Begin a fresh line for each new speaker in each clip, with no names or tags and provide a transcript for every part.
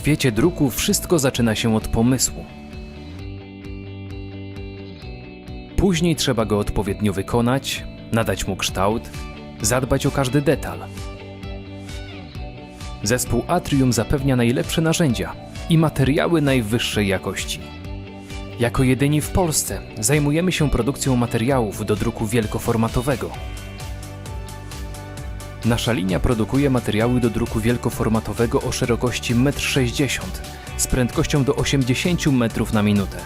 świecie druku wszystko zaczyna się od pomysłu. Później trzeba go odpowiednio wykonać, nadać mu kształt, zadbać o każdy detal. Zespół Atrium zapewnia najlepsze narzędzia i materiały najwyższej jakości. Jako jedyni w Polsce zajmujemy się produkcją materiałów do druku wielkoformatowego. Nasza linia produkuje materiały do druku wielkoformatowego o szerokości 1,60 m z prędkością do 80 metrów na minutę.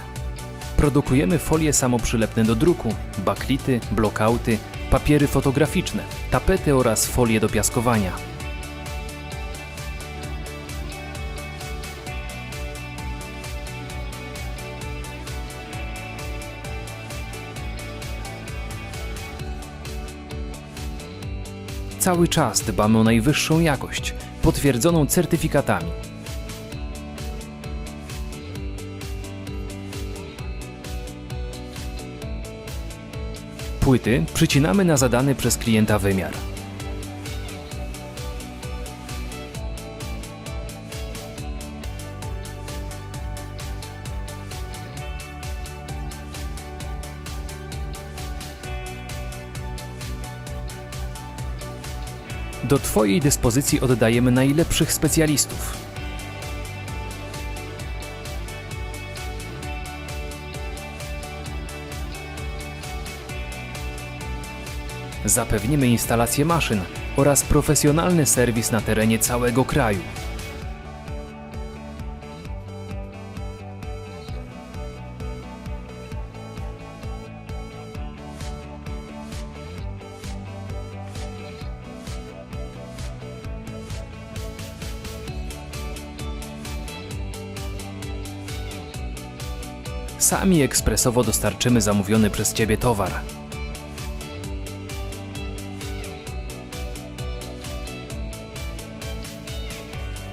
Produkujemy folie samoprzylepne do druku, baklity, blokauty, papiery fotograficzne, tapety oraz folie do piaskowania. Cały czas dbamy o najwyższą jakość, potwierdzoną certyfikatami. Płyty przycinamy na zadany przez klienta wymiar. Do Twojej dyspozycji oddajemy najlepszych specjalistów. Zapewnimy instalację maszyn oraz profesjonalny serwis na terenie całego kraju. Sami ekspresowo dostarczymy zamówiony przez Ciebie towar.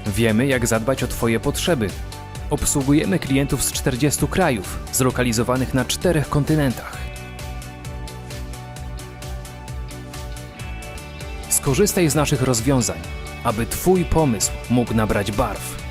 Wiemy, jak zadbać o Twoje potrzeby. Obsługujemy klientów z 40 krajów, zlokalizowanych na czterech kontynentach. Skorzystaj z naszych rozwiązań, aby Twój pomysł mógł nabrać barw.